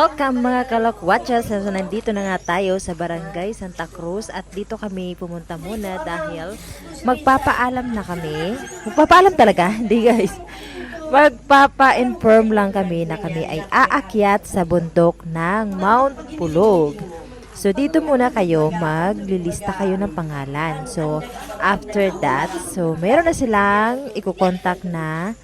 Welcome mga kalakwatchas. So, nandito na nga tayo sa Barangay Santa Cruz at dito kami pumunta muna dahil magpapaalam na kami. Magpapaalam talaga? Hindi guys. Magpapa-inform lang kami na kami ay aakyat sa bundok ng Mount Pulog. So, dito muna kayo, maglilista kayo ng pangalan. So, after that, so, meron na silang ikukontak na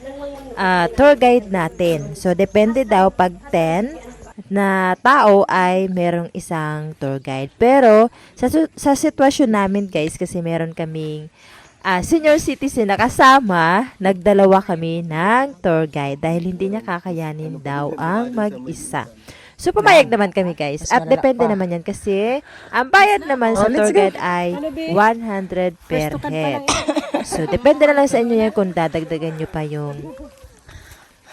ah, tour guide natin. So, depende daw pag 10 na tao ay merong isang tour guide. Pero, sa, sa sitwasyon namin guys, kasi meron kaming ah, senior citizen na kasama, nagdalawa kami ng tour guide dahil hindi niya kakayanin daw ang mag-isa. So, pumayag naman kami guys. At depende naman yan kasi ang bayad naman sa Oh, let's tour guide ay Ano, be? 100 per Pwesto ka pa head. So, depende na lang sa inyo yan kung dadagdagan nyo pa yung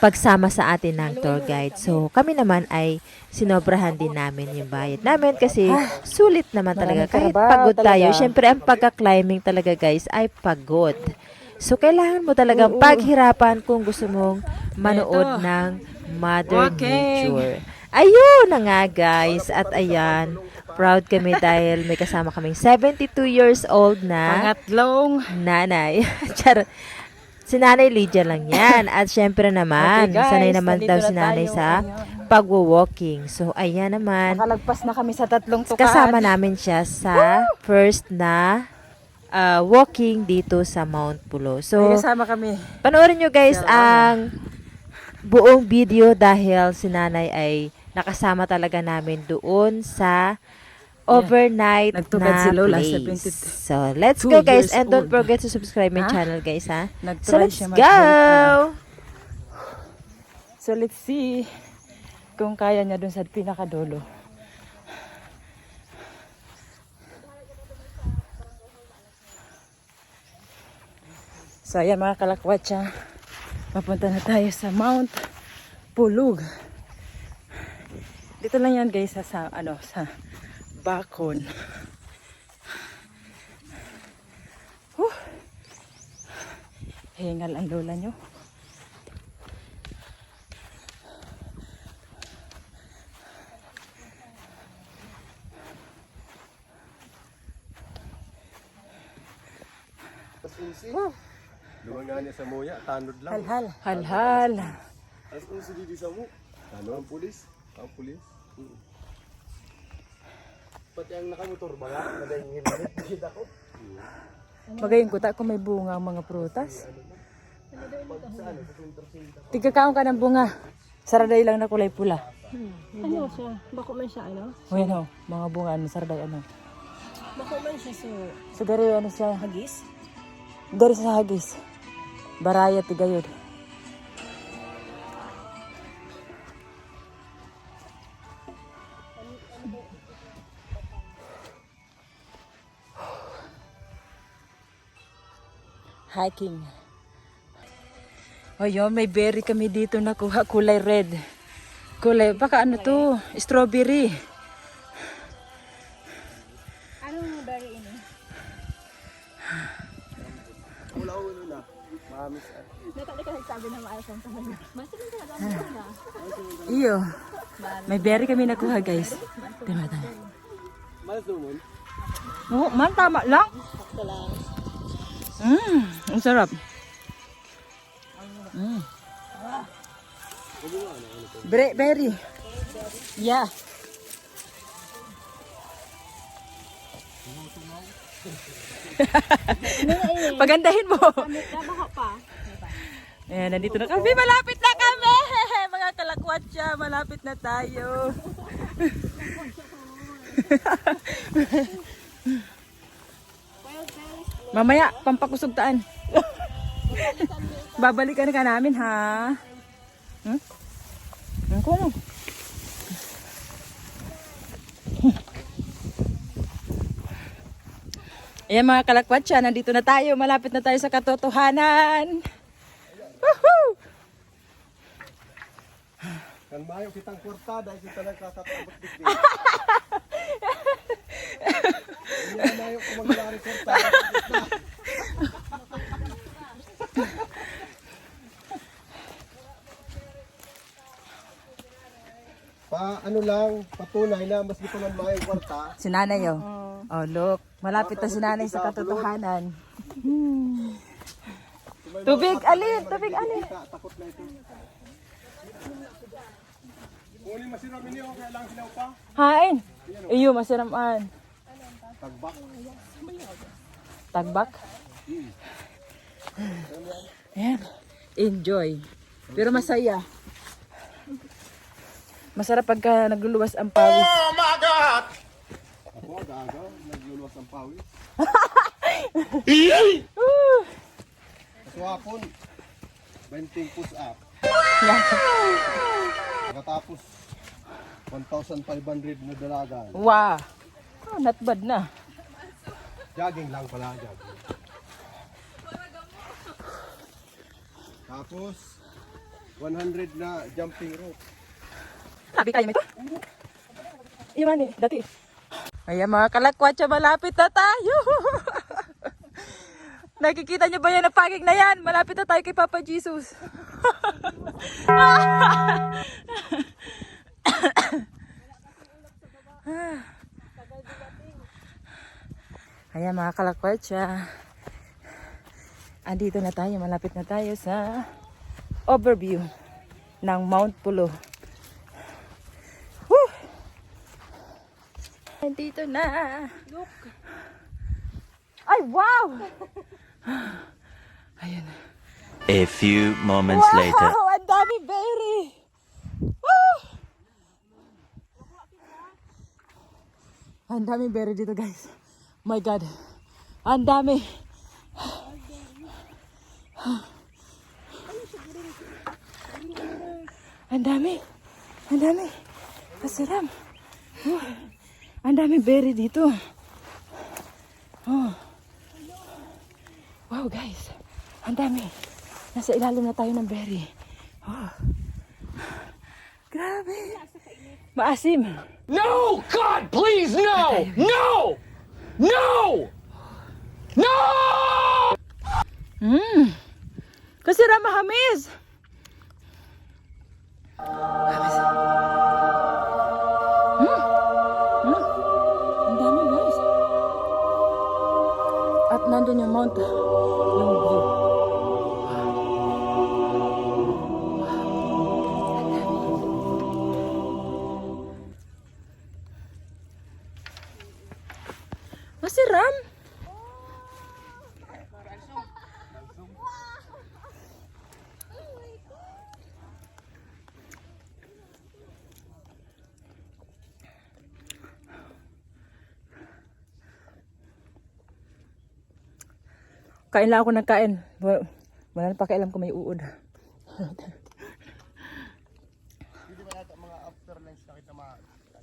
pagsama sa atin ng tour guide. So, kami naman ay sinobrahan din namin yung bayad namin kasi sulit naman talaga. Kahit pagod tayo, syempre ang pagka-climbing talaga guys ay pagod. So, kailangan mo talagang paghirapan kung gusto mong manood ng Mother. Nature. Ayun na nga guys. At ayan, proud kami dahil may kasama kaming 72 years old na Pangatlong. nanay. Char. Si Nanay Lydia lang yan. At syempre naman, Okay, guys, sanay naman daw na si Nanay tayo sa pagwo-walking. So, ayan naman. Nakalagpas na kami sa tatlong tukaan. Kasama namin siya sa first na ah, walking dito sa Mount Pulo. So, kasama kami. panoorin nyo guys Sir, ang buong video dahil si Nanay ay nakasama talaga namin doon sa overnight Nagtupad na si Lola sa place. 22 So, let's go guys years and don't old. forget to subscribe my Ha? channel guys ha. So, Nag-try let's siya go! mag-help So let's see kung kaya niya dun sa pinakadulo. So ayan mga kalakwatsa, papunta na tayo sa Mount Pulug. Dito lang yan guys sa, sa ano sa Bakon. Huh. Hingal ang lola nyo. Luwag nga niya sa muya, tanod lang. Halhal. Halhal. As kung sige di sa mo, ano ang pulis? Ang pulis? Mm. Pati ang nakamotor ba nga? Nagayong helmet, kita ko. Magayon ko ta kung may bunga ang mga prutas. Tigkakaon ka ng bunga. Saraday lang na kulay pula. Ano siya? Bako man siya, ano? O yan o, mga bunga ano, saraday ano. Bako man siya so... So dari ano siya, Hagis? dari sa hagis. Baraya tigayod. Hiking. Oh, yun, may berry kami dito nakuha, kulay red. Kulay, baka ano to, strawberry. Anong berry ini? Wala ko na. Mamis. Natali ka nagsabi na maayos ang tahanan. Basta lang ka lang na. Iyo. May berry kami nakuha, guys. Tama, tama. Malas naman. Oo, man, tama lang. Mmm, ang sarap. Mm. Bre berry. Yeah. Pagandahin mo. Ayan, nandito na kami. Malapit na kami! Mga kalakwatsa, malapit na tayo. Mamaya, pampakusugtaan. Babalikan ka namin, ha? Hmm? Ang kuno. Ayan mga kalakwatsa, nandito na tayo. Malapit na tayo sa katotohanan. Woohoo! Kan mayo kitang kwarta dahil kita nagkakatabot maglari kwarta. Pag patunay na mas pa man mayang kwarta. Si nanay oh. Oh, look. Malapit na si nanay sa katotohanan. Hmm. Tubig, alin? Tubig, alin? Ta- Takot na ito. Kung masira niyo, kaya lang sila pa. Hain. Iyo, masiraman. Tagbak. Tagbak. Ayan. Enjoy. Pero masaya. Masarap pagka nagluluwas ang pawis. Ako, aga-aga, nagluluwas ang pawis. Kaso hapon, 20 push up. Pagkatapos, 1,500 na dalagan. Wow. Oh, not bad na. Jogging lang pala, jogging. Tapos, 100 na jumping rope. Sabi tayo may ito. Iwan eh, dati. Ayan mga kalakwatsa, malapit na tayo. Nakikita niyo ba yan ang pagig na yan? Malapit na tayo kay Papa Jesus. Ayan mga kalakwatsa. Andito na tayo, malapit na tayo sa overview ng Mount Pulo. Woo! Nandito na. Look. Ay, wow! Ayan. A few moments later. Wow! Ang dami berry! Woo! Ang dami berry dito, guys. My God. Ang dami. Ang dami. Ang dami. Masarap. Oh. Ang dami berry dito. Oh. Wow, guys. Ang dami. Nasa ilalim na tayo ng berry. Oh. Grabe. Maasim. No! God, please, no! No! No! No! Mm. Kasi ramahamis. Hamis. Masiram. Kain lang ako ng kain. Wala, wala na pakialam kung may uod.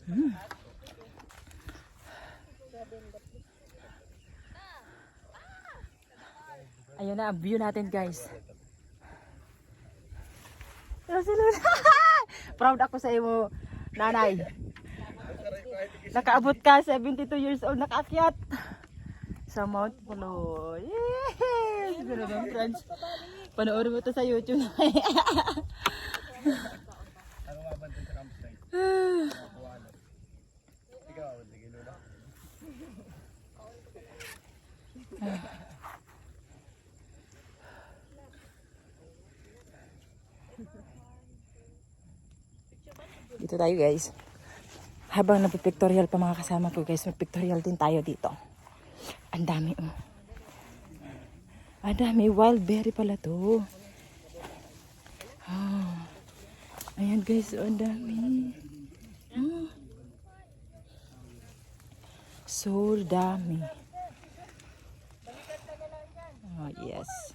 Hmm. Ayun na ang view natin guys. Pero. Proud ako sa iyo, nanay. Nakaabot ka, 72 years old, nakaakyat sa Mount Pulo. Yes! Ganun ang friends. Panoorin mo to sa YouTube. Dito tayo guys. Habang nagpipictorial pa mga kasama ko guys, magpictorial din tayo dito. Ang dami oh. Ang dami, wild berry pala to. Ah. Ayan guys, oh, ang dami. Ah. So dami. Oh, yes.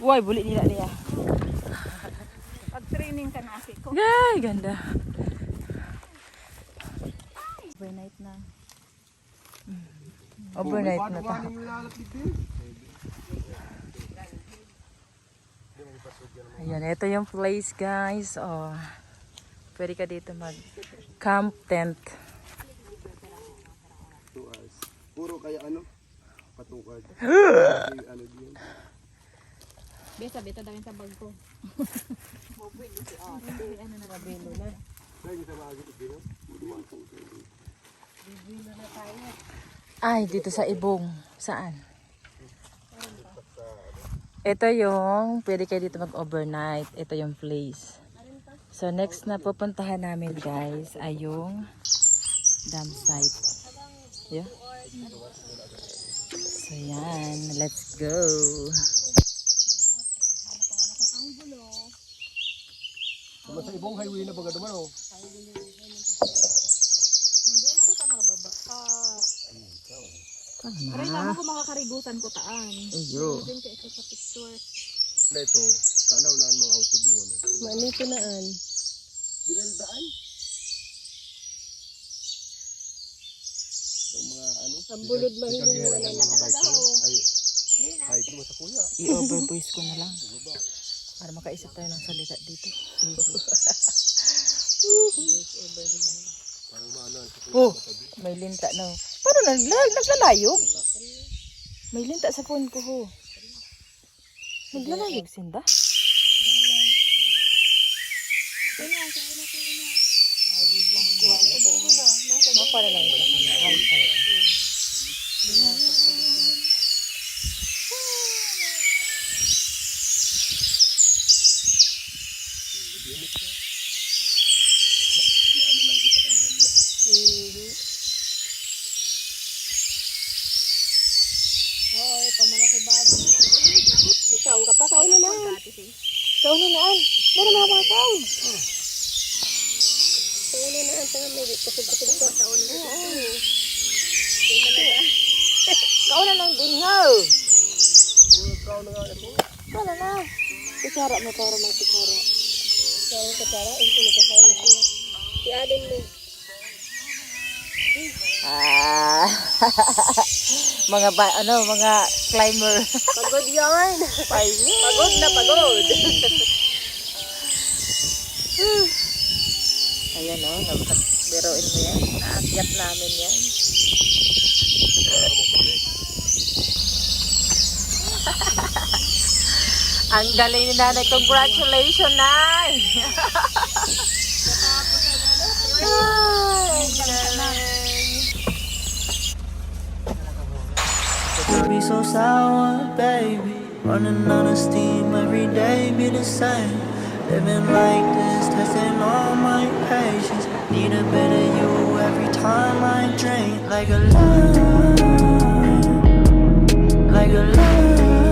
Uy, bulit nila niya. Pag-training ka na asi ko. Ay, ganda. Overnight na. Overnight na ta. Ayan, ito yung place guys. Oh, pwede ka dito mag camp tent. Puro kaya ano? Patukad. Ano din. Besa, beta dawin sa bag ko. Ay, dito sa Ibong. Saan? Ito yung, pwede kayo dito mag-overnight. Ito yung place. So, next na pupuntahan namin, guys, ay yung dam site. Yeah. So, yan. Let's go. Sama sa ibong highway na baga naman oh. Pero tama ko makakarigusan ko taan. Iyo. Din ka ito sa picture. Na ito, saan na unahan mga auto doon ano? Manito naan. Binaldaan? Yung mga ano? Ang bulod mahingin mo na mga bike na. Ay, bike mo sa kuya. I-overvoice ko na lang. Para makaisip tayo ng salita dito. Parang. Oh, may linta na. Paano naglag? Naglalayog? May linta sa phone ko ho. Naglalayog sinda? Mapala lang ito. Wifi. Oo, ito malaki bati. Ikaw ka pa, kauna na. Kauna naan. Meron mga mga kaun. Kauna na, ang tangan may kusog-kusog ko. Kauna na. Oo. Kauna lang din ho. Kauna na. Kutsara mo para mga kutsara. Kauna ka para, ang pinagkakauna siya. Si Aden mo. Ah. mga ba, ano, mga climber. Pagod yan. pagod na pagod. Ayan o, oh, biruin mo yan. Naakyat namin yan. Ang galing ni nanay. Congratulations, nay! Be so sour, baby. Running out of steam every day, be the same. Living like this, testing all my patience. Need a bit of you every time I drink. Like a line, like a line.